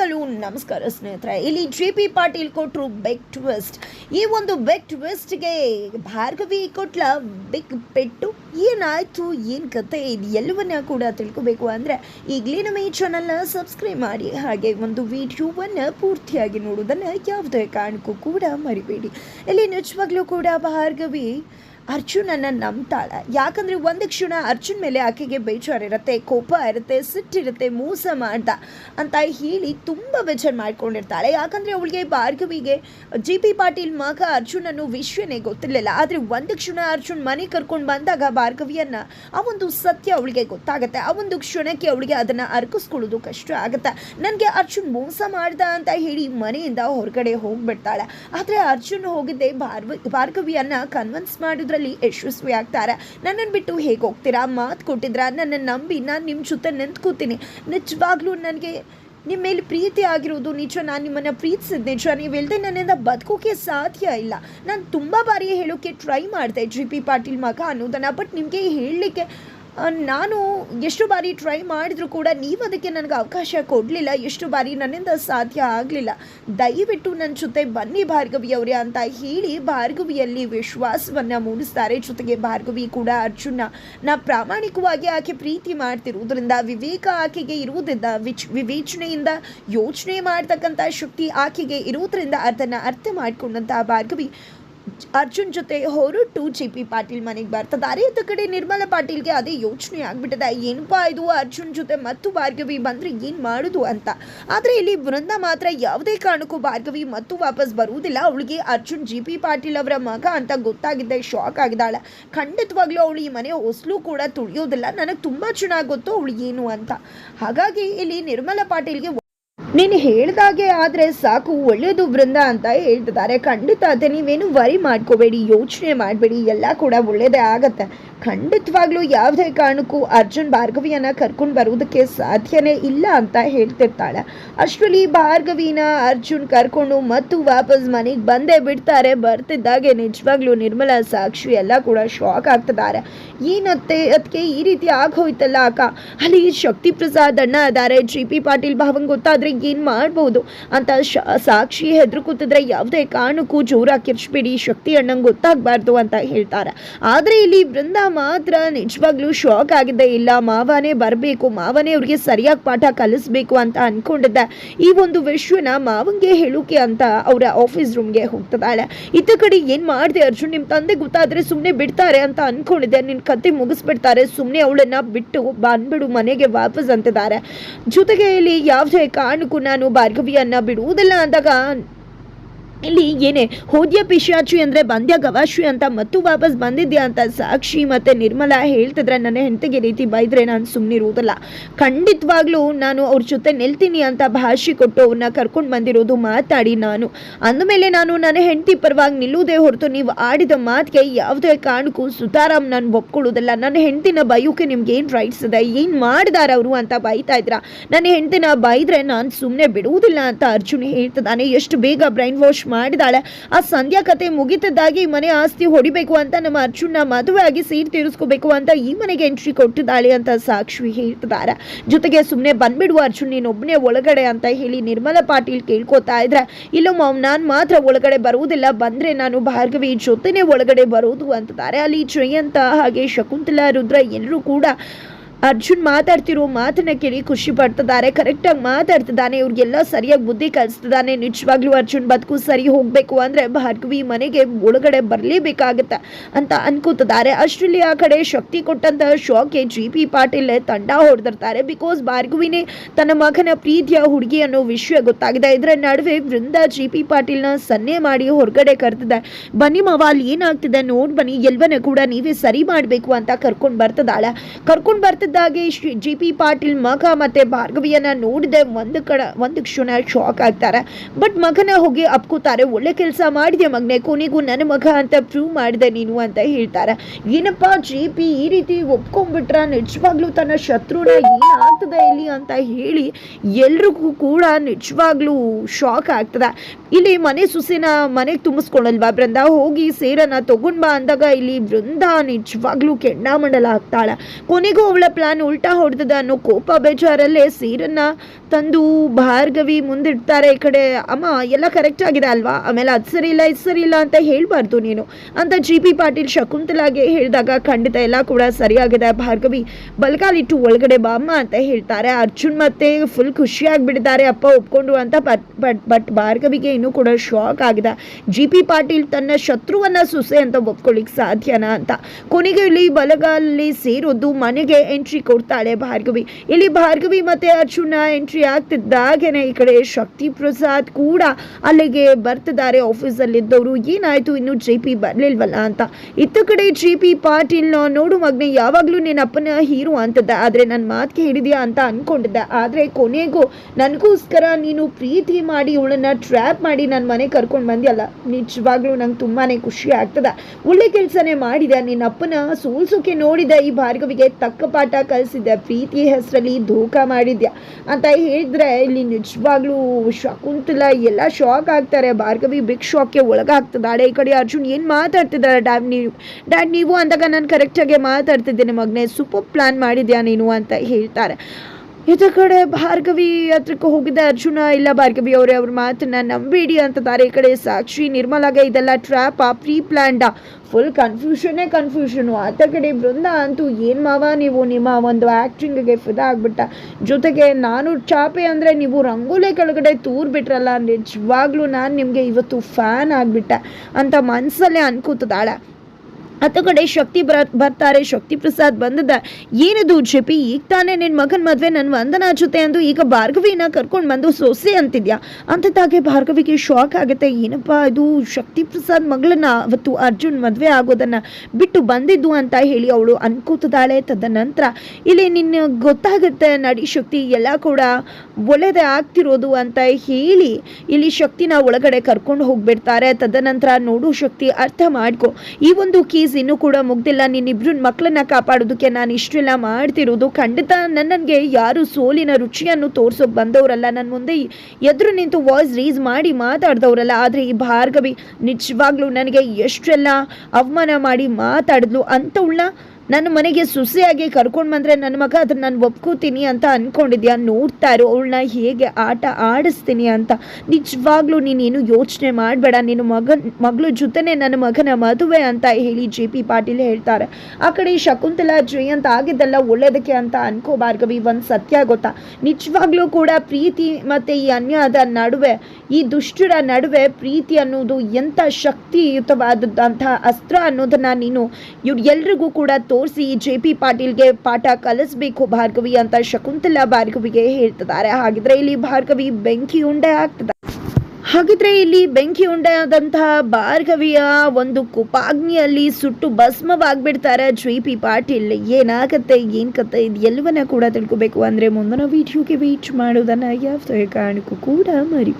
Hello ನಮಸ್ಕಾರ, ಸ್ನೇಹಿತರೆ. ಇಲ್ಲಿ ಜೆ ಪಿ ಪಾಟೀಲ್ ಕೊಟ್ಟರು ಬೆಗ್ ಟ್ವಿಸ್ಟ್ ಈ ಒಂದು ಬೆಗ್ ಟ್ವಿಸ್ಟ್ಗೆ ಭಾರ್ಗವಿ ಕೊಟ್ಲ ಬಿಗ್ ಪೆಟ್ಟು. ಏನಾಯಿತು, ಏನು ಕತೆ, ಇದು ಎಲ್ಲವನ್ನ ಕೂಡ ತಿಳ್ಕೊಬೇಕು ಅಂದರೆ ಈಗಲೇ ನಮ್ಮ ಈ ಚಾನಲ್ನ ಸಬ್ಸ್ಕ್ರೈಬ್ ಮಾಡಿ, ಹಾಗೆ ಒಂದು ವಿಡಿಯೋವನ್ನು ಪೂರ್ತಿಯಾಗಿ ನೋಡೋದನ್ನು ಯಾವುದೇ ಕಾರಣಕ್ಕೂ ಕೂಡ ಮರಿಬೇಡಿ. ಇಲ್ಲಿ ನಿಜವಾಗ್ಲೂ ಕೂಡ ಭಾರ್ಗವಿ ಅರ್ಜುನನ್ನ ನಂಬ್ತಾಳೆ. ಯಾಕಂದ್ರೆ ಒಂದು ಕ್ಷಣ ಅರ್ಜುನ್ ಮೇಲೆ ಆಕೆಗೆ ಬೇಜಾರಿರುತ್ತೆ ಕೋಪ ಇರುತ್ತೆ, ಸಿಟ್ಟಿರುತ್ತೆ, ಮೋಸ ಮಾಡ್ದ ಅಂತ ಹೇಳಿ ತುಂಬ ಬೇಜಾರು ಮಾಡ್ಕೊಂಡಿರ್ತಾಳೆ. ಯಾಕಂದ್ರೆ ಅವಳಿಗೆ ಭಾರ್ಗವಿಗೆ ಜಿ ಪಿ ಪಾಟೀಲ್ ಮಗ ಅರ್ಜುನ್ ಅನ್ನೋ ವಿಷಯನೇ ಗೊತ್ತಿರಲಿಲ್ಲ. ಆದರೆ ಒಂದು ಕ್ಷಣ ಅರ್ಜುನ್ ಮನೆ ಕರ್ಕೊಂಡು ಬಂದಾಗ ಭಾರ್ಗವಿಯನ್ನ, ಆ ಒಂದು ಸತ್ಯ ಅವಳಿಗೆ ಗೊತ್ತಾಗುತ್ತೆ. ಆ ಒಂದು ಕ್ಷಣಕ್ಕೆ ಅವಳಿಗೆ ಅದನ್ನ ಅರ್ಕಿಸ್ಕೊಳ್ಳೋದು ಕಷ್ಟ ಆಗುತ್ತೆ. ನನಗೆ ಅರ್ಜುನ್ ಮೋಸ ಮಾಡ್ದ ಅಂತ ಹೇಳಿ ಮನೆಯಿಂದ ಹೊರಗಡೆ ಹೋಗ್ಬಿಡ್ತಾಳೆ. ಆದರೆ ಅರ್ಜುನ್ ಹೋಗಿದ್ದೆ ಭಾರ್ವ, ಭಾರ್ಗವಿಯನ್ನು ಕನ್ವಿನ್ಸ್ ಮಾಡೋದ್ರಲ್ಲಿ ಯಶಸ್ವಿ ಆಗ್ತಾರೆ ನನ್ನನ್ನು ಬಿಟ್ಟು ಹೇಗೆ ಹೋಗ್ತೀರಾ? ಮಾತು ಕೊಟ್ಟಿದ್ರ? ನನ್ನನ್ನು ನಂಬಿ ನಾನು ನಿಮ್ಮ ಜೊತೆ ನಿಂತ್ಕೋತೀನಿ ನಿಜವಾಗ್ಲೂ ನನಗೆ ನಿಮ್ಮ ಮೇಲೆ ಪ್ರೀತಿ ಆಗಿರೋದು ನಿಜ. ನಾನು ನಿಮ್ಮನ್ನು ಪ್ರೀತಿಸಿದ್ದೆ ನಿಜ. ನೀವು ಇಲ್ಲದೆ ನನ್ನಿಂದ ಬದುಕೋಕೆ ಸಾಧ್ಯ ಇಲ್ಲ. ನಾನು ತುಂಬ ಬಾರಿ ಹೇಳೋಕ್ಕೆ ಟ್ರೈ ಮಾಡಿದೆ ಜಿ ಪಿ ಪಾಟೀಲ್ ಮಗ ಅನ್ನೋದನ್ನು, ಬಟ್ ನಿಮಗೆ ಹೇಳಲಿಕ್ಕೆ ನಾನು ಎಷ್ಟು ಬಾರಿ ಟ್ರೈ ಮಾಡಿದರೂ ಕೂಡ ನೀವು ಅದಕ್ಕೆ ನನಗೆ ಅವಕಾಶ ಕೊಡಲಿಲ್ಲ, ಎಷ್ಟು ಬಾರಿ ನನ್ನಿಂದ ಸಾಧ್ಯ ಆಗಲಿಲ್ಲ. ದಯವಿಟ್ಟು ನನ್ನ ಜೊತೆ ಬನ್ನಿ ಭಾರ್ಗವಿ ಅವರೇ ಅಂತ ಹೇಳಿ ಭಾರ್ಗವಿಯಲ್ಲಿ ವಿಶ್ವಾಸವನ್ನು ಮೂಡಿಸ್ತಾರೆ. ಜೊತೆಗೆ ಭಾರ್ಗವಿ ಕೂಡ ಅರ್ಜುನ ನಾ ಪ್ರಾಮಾಣಿಕವಾಗಿ ಆಕೆ ಪ್ರೀತಿ ಮಾಡ್ತಿರುವುದರಿಂದ, ವಿವೇಕ ಆಕೆಗೆ ಇರುವುದರಿಂದ, ವಿಚ್, ವಿವೇಚನೆಯಿಂದ ಯೋಚನೆ ಮಾಡ್ತಕ್ಕಂಥ ಶಕ್ತಿ ಆಕೆಗೆ ಇರುವುದರಿಂದ ಅದನ್ನು ಅರ್ಥ ಮಾಡಿಕೊಂಡಂತಹ ಭಾರ್ಗವಿ ಅರ್ಜುನ್ ಜೊತೆ ಹೊರಟು ಜಿ ಪಿ ಪಾಟೀಲ್ ಮನೆಗೆ ಬರ್ತಿದ್ದಾರೆ ಇತ್ತ ಕಡೆ ನಿರ್ಮಲಾ ಪಾಟೀಲ್ಗೆ ಅದೇ ಯೋಚನೆ ಆಗ್ಬಿಟ್ಟಿದೆ. ಏನಪ್ಪ ಇದು? ಅರ್ಜುನ್ ಜೊತೆ ಮತ್ತು ಭಾರ್ಗವಿ ಬಂದರೆ ಏನು ಮಾಡೋದು ಅಂತ. ಆದರೆ ಇಲ್ಲಿ ವೃಂದ ಮಾತ್ರ ಯಾವುದೇ ಕಾರಣಕ್ಕೂ ಭಾರ್ಗವಿ ಮತ್ತು ವಾಪಸ್ ಬರುವುದಿಲ್ಲ. ಅವಳಿಗೆ ಅರ್ಜುನ್ ಜಿ ಪಿ ಪಾಟೀಲ್ ಅವರ ಮಗ ಅಂತ ಗೊತ್ತಾಗಿದ್ದೆ ಶಾಕ್ ಆಗಿದ್ದಾಳೆ. ಖಂಡಿತವಾಗ್ಲೂ ಅವಳು ಈ ಮನೆ ಹೊಸಲು ಕೂಡ ತುಳಿಯೋದಿಲ್ಲ. ನನಗೆ ತುಂಬ ಚೆನ್ನಾಗಿ ಗೊತ್ತು ಅವಳು ಏನು ಅಂತ. ಹಾಗಾಗಿ ಇಲ್ಲಿ ನಿರ್ಮಲಾ ಪಾಟೀಲ್ಗೆ ನೀನು ಹೇಳ್ದಾಗೆ ಆದರೆ ಸಾಕು ಒಳ್ಳೆಯದು ಬೃಂದ ಅಂತ ಹೇಳ್ತಿದ್ದಾರೆ. ಖಂಡಿತ ಅದೇ, ನೀವೇನು ವರಿ ಮಾಡ್ಕೋಬೇಡಿ, ಯೋಚನೆ ಮಾಡಬೇಡಿ, ಎಲ್ಲ ಕೂಡ ಒಳ್ಳೆಯದೇ ಆಗತ್ತೆ. ಖಂಡಿತವಾಗ್ಲೂ ಯಾವುದೇ ಕಾರಣಕ್ಕೂ ಅರ್ಜುನ್ ಭಾರ್ಗವಿಯನ್ನು ಕರ್ಕೊಂಡು ಬರುವುದಕ್ಕೆ ಸಾಧ್ಯನೇ ಇಲ್ಲ ಅಂತ ಹೇಳ್ತಿರ್ತಾಳೆ. ಅಷ್ಟರಲ್ಲಿ ಭಾರ್ಗವಿನ ಅರ್ಜುನ್ ಕರ್ಕೊಂಡು ಮತ್ತು ವಾಪಸ್ ಮನೆಗೆ ಬಂದೇ ಬಿಡ್ತಾರೆ. ಬರ್ತಿದ್ದಾಗೆ ನಿಜವಾಗ್ಲೂ ನಿರ್ಮಲಾ, ಸಾಕ್ಷಿ ಎಲ್ಲ ಕೂಡ ಶಾಕ್ ಆಗ್ತಿದ್ದಾರೆ. ಏನತ್ತೆ ಅದಕ್ಕೆ ಈ ರೀತಿ ಆಗೋಯ್ತಲ್ಲ ಅಕ್ಕ? ಅಲ್ಲಿ ಶಕ್ತಿ ಪ್ರಸಾದ್ ಅಣ್ಣ ಅದಾರೆ ಜಿ ಪಿ ಪಾಟೀಲ್ ಭಾವಂಗ್ ಗೊತ್ತಾದ್ರೆ ಏನು ಮಾಡ್ಬೋದು ಅಂತ ಸಾಕ್ಷಿ ಹೆದ್ರು ಕೂತಿದ್ರೆ ಯಾವುದೇ ಕಾರಣಕ್ಕೂ ಜೋರಾಗಿ ಕಿರ್ಚ್ಬೇಡಿ, ಶಕ್ತಿ ಅಣ್ಣಂಗೆ ಗೊತ್ತಾಗಬಾರ್ದು ಅಂತ ಹೇಳ್ತಾರೆ. ಆದರೆ ಇಲ್ಲಿ ಬೃಂದ ಮಾತ್ರ ನಿಜವಾಗ್ಲೂ ಶಾಕ್ ಆಗಿದ್ದೆ ಇಲ್ಲ, ಮಾವನೇ ಬರಬೇಕು, ಮಾವನೇ ಅವ್ರಿಗೆ ಸರಿಯಾಗಿ ಪಾಠ ಕಲಿಸ್ಬೇಕು ಅಂತ ಅನ್ಕೊಂಡಿದ್ದೆ ಈ ಒಂದು ವಿಷಯನ ಮಾವಂಗೆ ಹೇಳೋಕೆ ಅಂತ ಅವರ ಆಫೀಸ್ ರೂಮ್ಗೆ ಹೋಗ್ತದಾಳೆ ಇತ್ತ ಕಡೆ ಏನು ಮಾಡಿದೆ ಅರ್ಜುನ್ ನಿಮ್ಮ ತಂದೆ ಗೊತ್ತಾದ್ರೆ ಸುಮ್ಮನೆ ಬಿಡ್ತಾರೆ ಅಂತ ಅನ್ಕೊಂಡಿದ್ದೆ. ನಿನ್ನ ಕತೆ ಮುಗಿಸ್ಬಿಡ್ತಾರೆ ಸುಮ್ಮನೆ ಅವಳನ್ನ ಬಿಟ್ಟು ಬಂದ್ಬಿಡು, ಮನೆಗೆ ವಾಪಸ್ ಅಂತಿದ್ದಾರೆ. ಜೊತೆಗೆ ಇಲ್ಲಿ ಯಾವುದೇ ಕಾರಣಕ್ಕೂ ನಾನು ಭಾರ್ಗವಿಯನ್ನ ಬಿಡುವುದಿಲ್ಲ ಅಂದಾಗ ಇಲ್ಲಿ ಏನೇ, ಹೋದ್ಯ ಪಿಶಾಚಿ ಅಂದರೆ ಬಂದ್ಯ ಗವಾಶು ಅಂತ ಮತ್ತು ವಾಪಸ್ ಬಂದಿದ್ಯಾ ಅಂತ ಸಾಕ್ಷಿ ಮತ್ತು ನಿರ್ಮಲಾ ಹೇಳ್ತಿದ್ರೆ ನನ್ನ ಹೆಂಡತಿಗೆ ರೀತಿ ಬೈದ್ರೆ ನಾನು ಸುಮ್ಮನಿರುವುದಿಲ್ಲ ಖಂಡಿತವಾಗ್ಲೂ ನಾನು ಅವ್ರ ಜೊತೆ ನಿಲ್ತೀನಿ ಅಂತ ಭಾಷೆ ಕೊಟ್ಟು ಅವ್ರನ್ನ ಕರ್ಕೊಂಡು ಬಂದಿರೋದು ಮಾತಾಡಿ ನಾನು. ಅಂದಮೇಲೆ ನಾನು ನನ್ನ ಹೆಂಡತಿ ಪರವಾಗಿ ನಿಲ್ಲುವುದೇ ಹೊರತು ನೀವು ಆಡಿದ ಮಾತಿಗೆ ಯಾವುದೇ ಕಾರಣಕ್ಕೂ ಸುತಾರಾಮ್ ನಾನು ಒಪ್ಕೊಳ್ಳೋದಿಲ್ಲ ನನ್ನ ಹೆಂಡತಿನ ಬೈಯೋಕೆ ನಿಮ್ಗೆ ಏನು ರೈಟ್ಸ್ ಇದೆ? ಏನು ಮಾಡಿದಾರ ಅವರು ಅಂತ ಬೈತಾ ಇದ್ರ ನನ್ನ ಹೆಂಡತಿನ ಬೈದ್ರೆ ನಾನು ಸುಮ್ಮನೆ ಬಿಡುವುದಿಲ್ಲ ಅಂತ ಅರ್ಜುನ್ ಹೇಳ್ತಿದ್ದಾನೆ. ಎಷ್ಟು ಬೇಗ ಬ್ರೈನ್ ವಾಶ್ ಮಾಡಿದಾಳೆ. ಆ ಸಂಧ್ಯಾ ಕತೆ ಮುಗಿತಿದ್ದಾಗಿ ಮನೆ ಆಸ್ತಿ ಹೊಡಿಬೇಕು ಅಂತ ನಮ್ಮ ಅರ್ಜುನ್ನ ಮದುವೆ ಆಗಿ ಸೀಟ್ ತೀರಿಸ್ಕೋಬೇಕು ಅಂತ ಈ ಮನೆಗೆ ಎಂಟ್ರಿ ಕೊಟ್ಟಿದ್ದಾಳೆ ಅಂತ ಸಾಕ್ಷಿ ಹೇಳ್ತಿದ್ದಾರೆ. ಜೊತೆಗೆ ಸುಮ್ಮನೆ ಬಂದ್ಬಿಡುವ ಅರ್ಜುನ್, ನೀನು ಒಬ್ಬನೇ ಒಳಗಡೆ ಅಂತ ಹೇಳಿ ನಿರ್ಮಲಾ ಪಾಟೀಲ್ ಕೇಳ್ಕೊತಾ ಇದ್ರೆ, ಇಲ್ಲ ಮಾವ್ ನಾನು ಮಾತ್ರ ಒಳಗಡೆ ಬರುವುದಿಲ್ಲ, ಬಂದ್ರೆ ನಾನು ಭಾರ್ಗವಿ ಜೊತೆನೆ ಒಳಗಡೆ ಬರೋದು ಅಂತಿದ್ದಾರೆ. ಅಲ್ಲಿ ಜಯಂತ ಹಾಗೆ ಶಕುಂತಲಾ, ರುದ್ರ ಎಲ್ಲರೂ ಕೂಡ ಅರ್ಜುನ್ ಮಾತಾಡ್ತಿರೋ ಮಾತನ್ನ ಕೇಳಿ ಖುಷಿ ಪಡ್ತಿದ್ದಾರೆ. ಕರೆಕ್ಟಾಗಿ ಮಾತಾಡ್ತಿದ್ದಾನೆ. ಇವ್ರಿಗೆಲ್ಲ ಸರಿಯಾಗಿ ಬುದ್ಧಿ ಕಲಿಸ್ತಿದ್ದಾನೆ. ನಿಜವಾಗ್ಲೂ ಅರ್ಜುನ್ ಬದುಕು ಸರಿ ಹೋಗ್ಬೇಕು ಅಂದ್ರೆ ಭಾರ್ಗವಿ ಮನೆಗೆ ಒಳಗಡೆ ಬರಲೇಬೇಕಾಗತ್ತೆ ಅಂತ ಅನ್ಕೋತಿದ್ದಾರೆ. ಅಷ್ಟರಲ್ಲಿ ಆ ಕಡೆ ಶಕ್ತಿ ಕೊಟ್ಟಂತ ಶಾಕ್ಗೆ ಜಿ ಪಿ ಪಾಟೀಲ್ ತಂಡ ಹೊಡೆದಿರ್ತಾರೆ. ಬಿಕಾಸ್ ಭಾರ್ಗವಿನೇ ತನ್ನ ಮಗನ ಪ್ರೀತಿಯ ಹುಡುಗಿ ಅನ್ನೋ ವಿಷಯ ಗೊತ್ತಾಗಿದೆ. ಇದರ ನಡುವೆ ವೃಂದ ಜಿ ಪಿ ಪಾಟೀಲ್ನ ಸನ್ನೆ ಮಾಡಿ ಹೊರಗಡೆ ಕರೆದಿದೆ. ಬನ್ನಿ ಮಾವ, ಅಲ್ಲಿ ಏನಾಗ್ತಿದೆ? ನೋಡ್ ಬನ್ನಿ. ಎಲ್ವನ ಕೂಡ ನೀವೇ ಸರಿ ಮಾಡಬೇಕು ಅಂತ ಕರ್ಕೊಂಡು ಬರ್ತಿದ್ದಾಳೆ. ಕರ್ಕೊಂಡು ಬರ್ತಿದ್ದಾಗೆ ಜಿ ಪಿ ಪಾಟೀಲ್ ಮಗ ಮತ್ತೆ ಭಾರ್ಗವಿಯನ್ನ ನೋಡಿದೆ. ಒಂದು ಕಡ ಒಂದು ಕ್ಷಣ ಶಾಕ್ ಆಗ್ತಾರೆ. ಬಟ್ ಮಗನ ಹೋಗಿ ಅಪ್ಕೋತಾರೆ. ಒಳ್ಳೆ ಕೆಲಸ ಮಾಡಿದೆ ಮಗನೇ? ಕೊನೆಗೂ ನನ್ನ ಮಗ ಅಂತ ಪ್ರೂವ್ ಮಾಡಿದೆ ನೀನು ಅಂತ ಹೇಳ್ತಾರೆ. ಏನಪ್ಪ ಜಿ ಪಿ ಈ ರೀತಿ ಒಪ್ಕೊಂಡ್ಬಿಟ್ರ? ನಿಜವಾಗ್ಲೂ ತನ್ನ ಶತ್ರುನ ಏನಾಗ್ತದೆ ಇಲ್ಲಿ ಅಂತ ಹೇಳಿ ಎಲ್ರಿಗೂ ಕೂಡ ನಿಜವಾಗ್ಲೂ ಶಾಕ್ ಆಗ್ತದೆ. ಇಲ್ಲಿ ಮನೆ ಸುಸಿನ ಮನೆಗೆ ತುಂಬಿಸ್ಕೊಳಲ್ವಾ ಬೃಂದ? ಹೋಗಿ ಸೇರನ್ನ ತಗೊಂಡ್ಬಾ ಅಂದಾಗ ಇಲ್ಲಿ ಬೃಂದ ನಿಜವಾಗ್ಲೂ ಕೆಂಡಾಮಂಡಲ ಆಗ್ತಾಳೆ ಕೊನೆಗೂ ಅವಳ ಪ್ಲಾನ್ ಉಲ್ಟಾ ಹೊಡೆದದ ಅನ್ನೋ ಕೋಪ ಬೇಜಾರಲ್ಲೇ ಸೀರನ್ನ ತಂದು ಭಾರ್ಗವಿ ಮುಂದಿಡ್ತಾರೆ ಈ ಕಡೆ. ಅಮ್ಮ, ಎಲ್ಲ ಕರೆಕ್ಟ್ ಆಗಿದೆ ಅಲ್ವಾ? ಆಮೇಲೆ ಅದು ಸರಿ ಇಲ್ಲ, ಇದು ಸರಿ ಇಲ್ಲ ಅಂತ ಹೇಳಬಾರ್ದು ನೀನು. ಅಂತ ಜಿ ಪಿ ಪಾಟೀಲ್ ಶಕುಂತಲಾಗೆ ಹೇಳಿದಾಗ ಖಂಡಿತ ಎಲ್ಲ ಕೂಡ ಸರಿಯಾಗಿದೆ. ಭಾರ್ಗವಿ, ಬಲಗಾಲಿಟ್ಟು ಒಳಗಡೆ ಬಾಮ್ಮ ಅಂತ ಹೇಳ್ತಾರೆ. ಅರ್ಜುನ್ ಮತ್ತೆ ಫುಲ್ ಖುಷಿಯಾಗ್ಬಿಟ್ಟಿದ್ದಾರೆ. ಅಪ್ಪ ಒಪ್ಕೊಂಡು ಅಂತ ಬಟ್ ಬಟ್ ಬಟ್ ಭಾರ್ಗವಿಗೆ ಇನ್ನೂ ಕೂಡ ಶಾಕ್ ಆಗಿದೆ. ಜಿ ಪಿ ಪಾಟೀಲ್ ತನ್ನ ಶತ್ರುವನ್ನ ಸುಸೆ ಅಂತ ಒಪ್ಕೊಳ್ಳಿಕ್ ಸಾಧ್ಯನಾ ಅಂತ. ಕೊನೆಗೆ ಇಲ್ಲಿ ಬಲಗಾಲಲ್ಲಿ ಸೇರೋದು ಮನೆಗೆ ಎಂಟ್ರಿ ಕೊಡ್ತಾಳೆ ಭಾರ್ಗವಿ. ಇಲ್ಲಿ ಭಾರ್ಗವಿ ಮತ್ತೆ ಅರ್ಜುನ ಎಂಟ್ರಿ ಆಗ್ತಿದ್ದಾಗೇನೆ ಈ ಕಡೆ ಶಕ್ತಿ ಪ್ರಸಾದ್ ಕೂಡ ಅಲ್ಲಿಗೆ ಬರ್ತಿದ್ದಾರೆ ಆಫೀಸಲ್ಲಿದ್ದವರು ಏನಾಯ್ತು ಇನ್ನು ಜೆ ಪಿ ಬರ್ಲಿಲ್ವಲ್ಲ ಅಂತ? ಇತ್ತ ಕಡೆ ಜೆ ಪಿ ಪಾಟೀಲ್ ನೋಡು ಮಗ್ನೆ, ಯಾವಾಗ್ಲೂ ನಿನ್ನ ಅಪ್ಪನ ಹೀರೋ ಅಂತದ್ದ. ಆದ್ರೆ ನನ್ನ ಮಾತಿಗೆ ಹಿಡಿದ್ಯಾ ಅಂತ ಅನ್ಕೊಂಡಿದ್ದ. ಆದ್ರೆ ಕೊನೆಗೂ ನನಗೋಸ್ಕರ ನೀನು ಪ್ರೀತಿ ಮಾಡಿ ಇವಳನ್ನ ಟ್ರ್ಯಾಪ್ ಮಾಡಿ ನನ್ನ ಮನೆ ಕರ್ಕೊಂಡು ಬಂದ್ಯಲ್ಲ? ನಿಜವಾಗ್ಲೂ ನಂಗೆ ತುಂಬಾನೇ ಖುಷಿ ಆಗ್ತದ. ಒಳ್ಳೆ ಕೆಲಸನೇ ಮಾಡಿದೆ ನಿನ್ನ ಅಪ್ಪನ? ಸೋಲ್ಸೋಕೆ ನೋಡಿದ ಈ ಭಾರ್ಗವಿಗೆ ತಕ್ಕ ಪಾಠ? ಕಲಿಸಿದ್ದೆ ಪ್ರೀತಿ ಹೆಸರಲ್ಲಿ ದೂಕ ಮಾಡಿದ್ಯಾ? ಅಂತ ಹೇಳಿದ್ರೆ ಇಲ್ಲಿ ನಿಜವಾಗ್ಲೂ ಶಕುಂತಲ ಎಲ್ಲ ಶಾಕ್ ಆಗ್ತಾರೆ. ಭಾರ್ಗವಿ ಬಿಗ್ ಶಾಕ್ಗೆ ಒಳಗಾಗ್ತದಾಳೆ ಈ ಕಡೆ ಅರ್ಜುನ್ ಏನು ಮಾತಾಡ್ತಿದ್ದಾರೆ? ಡ್ಯಾಡ್ ನೀವು ಡ್ಯಾಡ್ ನೀವು ಅಂದಾಗ ನಾನು ಕರೆಕ್ಟಾಗಿ ಮಾತಾಡ್ತಿದ್ದೇನೆ ಮಗನೇ. ಸೂಪರ್ ಪ್ಲಾನ್ ಮಾಡಿದ್ಯಾ ನೀನು ಅಂತ ಹೇಳ್ತಾರೆ. ಇದ ಕಡೆ ಭಾರ್ಗವಿ ಹತ್ರಕ್ಕೆ ಹೋಗಿದ್ದ ಅರ್ಜುನ, ಇಲ್ಲ ಭಾರ್ಗವಿ ಅವರೇ ಅವ್ರ ಮಾತನ್ನ ನಂಬೇಡಿ ಅಂತಾರೆ ಈ ಕಡೆ ಸಾಕ್ಷಿ ನಿರ್ಮಲಾಗ ಇದೆಲ್ಲ ಟ್ರ್ಯಾಪ್ ಪ್ರೀ ಪ್ಲ್ಯಾಂಡ ಫುಲ್ ಕನ್ಫ್ಯೂಷನ್ನೇ ಕನ್ಫ್ಯೂಷನು ಆತ ಕಡೆ ಬೃಂದ ಅಂತೂ ಏನು ಮಾವ ನೀವು? ನಿಮ್ಮ ಒಂದು ಆ್ಯಕ್ಟಿಂಗ್ಗೆ ಫಿದಾ ಆಗ್ಬಿಟ್ಟ ಜೊತೆಗೆ ನಾನು ಚಾಪೆ ಅಂದರೆ ನೀವು ರಂಗೋಲೆ ಕೆಳಗಡೆ ತೂರ್ ಬಿಟ್ರಲ್ಲ, ನಿಜವಾಗ್ಲೂ ನಾನು ನಿಮಗೆ ಇವತ್ತು ಫ್ಯಾನ್ ಆಗಿಬಿಟ್ಟೆ ಅಂತ ಮನಸ್ಸಲ್ಲೇ ಅನ್ಕೋತದಾಳೆ. ಹತ್ತು ಕಡೆ ಶಕ್ತಿ ಬರ, ಬರ್ತಾರೆ. ಶಕ್ತಿ ಪ್ರಸಾದ್ ಬಂದದ. ಏನದು ಜೆಪಿ ಈಗ ತಾನೇ ನಿನ್ನ ಮಗನ ಮದುವೆ ನನ್ನ ವಂದನಾ ಜೊತೆ ಅಂದು ಈಗ ಭಾರ್ಗವಿನ ಕರ್ಕೊಂಡು ಬಂದು ಸೊಸೆ ಅಂತಿದ್ಯಾ? ಅಂಥದ್ದಾಗೆ ಭಾರ್ಗವಿಗೆ ಶಾಕ್ ಆಗುತ್ತೆ. ಏನಪ್ಪ ಇದು? ಶಕ್ತಿ ಪ್ರಸಾದ್ ಮಗಳನ್ನ ಅವತ್ತು ಅರ್ಜುನ್ ಮದುವೆ ಆಗೋದನ್ನು ಬಿಟ್ಟು ಬಂದಿದ್ದು ಅಂತ ಹೇಳಿ ಅವಳು ಅನ್ಕೋತದಾಳೆ. ತದನಂತರ ಇಲ್ಲಿ ನಿನ್ನ ಗೊತ್ತಾಗುತ್ತೆ ನಡಿ ಶಕ್ತಿ, ಎಲ್ಲ ಕೂಡ ಒಳ್ಳೆಯದೇ ಆಗ್ತಿರೋದು ಅಂತ ಹೇಳಿ ಇಲ್ಲಿ ಶಕ್ತಿನ ಒಳಗಡೆ ಕರ್ಕೊಂಡು ಹೋಗ್ಬಿಡ್ತಾರೆ. ತದನಂತರ ನೋಡು ಶಕ್ತಿ, ಅರ್ಥ ಮಾಡ್ಕೊ. ಈ ಒಂದು ಕೇಸ್ ಇನ್ನೂ ಕೂಡ ಮುಗ್ದಿಲ್ಲ. ನಿನ್ನಿಬ್ರು ಮಕ್ಕಳನ್ನ ಕಾಪಾಡೋದಕ್ಕೆ ನಾನು ಇಷ್ಟೆಲ್ಲ ಮಾಡ್ತಿರೋದು. ಖಂಡಿತ ನನ್ನನ್ಗೆ ಯಾರು ಸೋಲಿನ ರುಚಿಯನ್ನು ತೋರ್ಸೋಕ್ ಬಂದವರಲ್ಲ. ನನ್ನ ಮುಂದೆ ಎದುರು ನಿಂತು ವಾಯ್ಸ್ ರೀಸ್ ಮಾಡಿ ಮಾತಾಡ್ದವ್ರಲ್ಲ. ಆದರೆ ಈ ಭಾರ್ಗವಿ ನಿಜವಾಗ್ಲೂ ನನಗೆ ಎಷ್ಟೆಲ್ಲ ಅವಮಾನ ಮಾಡಿ ಮಾತಾಡಿದ್ಲು. ಅಂಥವಳನ್ನ ನನ್ನ ಮನೆಗೆ ಸುಸಿಯಾಗಿ ಕರ್ಕೊಂಡು ಬಂದರೆ ನನ್ನ ಮಗ ಅದನ್ನ ನಾನು ಒಪ್ಕೋತೀನಿ ಅಂತ ಅಂದ್ಕೊಂಡಿದ್ಯಾ ನೋಡ್ತಾ ಇರೋ, ಅವಳನ್ನ ಹೇಗೆ ಆಟ ಆಡಿಸ್ತೀನಿ ಅಂತ. ನಿಜವಾಗ್ಲೂ ನೀನೇನು ಯೋಚನೆ ಮಾಡಬೇಡ. ನೀನು ಮಗನ, ಮಗಳ ಜೊತೆನೆ ನನ್ನ ಮಗನ ಮದುವೆ ಅಂತ ಹೇಳಿ ಜೆ ಪಿ ಪಾಟೀಲ್ ಹೇಳ್ತಾರೆ. ಆ ಕಡೆ ಶಕುಂತಲಾ, ಜಯಂತ್ ಆಗಿದ್ದಲ್ಲ ಒಳ್ಳೇದಕ್ಕೆ ಅಂತ ಅನ್ಕೋ ಭಾರ್ಗವಿ, ಒಂದು ಸತ್ಯ ಗೊತ್ತಾ? ನಿಜವಾಗ್ಲೂ ಕೂಡ ಪ್ರೀತಿ ಮತ್ತು ಈ ಅನ್ಯದ ನಡುವೆ, ಈ ದುಷ್ಟರ ನಡುವೆ ಪ್ರೀತಿ ಅನ್ನೋದು ಎಂಥ ಶಕ್ತಿಯುತವಾದಂತಹ ಅಸ್ತ್ರ ಅನ್ನೋದನ್ನ ನೀನು ಇವ್ರು ಎಲ್ರಿಗೂ ಕೂಡ ತೋರಿಸಿ ಜೆ ಪಿ ಪಾಟೀಲ್ಗೆ ಪಾಠ ಕಲಿಸಬೇಕು. ಭಾರ್ಗವಿ ಅಂತ ಶಕುಂತಲಾ ಭಾರ್ಗವಿಗೆ ಹೇಳ್ತಿದ್ದಾರೆ. ಹಾಗಿದ್ರೆ ಇಲ್ಲಿ ಭಾರ್ಗವಿ ಬೆಂಕಿ ಉಂಡೆ ಆಗ್ತದೆ. ಹಾಗಿದ್ರೆ ಇಲ್ಲಿ ಬೆಂಕಿ ಉಂಡೆಯಾದಂತಹ ಭಾರ್ಗವಿಯ ಒಂದು ಕುಪಾಗ್ನಿಯಲ್ಲಿ ಸುಟ್ಟು ಭಸ್ಮವಾಗ್ಬಿಡ್ತಾರೆ ಜೆ ಪಿ ಪಾಟೀಲ್. ಏನಾಗತ್ತೆ, ಏನ್ ಕತ್ತೆ ಇದು ಎಲ್ಲವನ್ನ ಕೂಡ ತಿಳ್ಕೊಬೇಕು. ಅಂದ್ರೆ ಮುಂದಿನ ವಿಡಿಯೋಗೆ ವೀಚ್ ಮಾಡೋದನ್ನ ಯಾವುದೇ ಕಾರಣಕ್ಕೂ ಕೂಡ ಮರಿ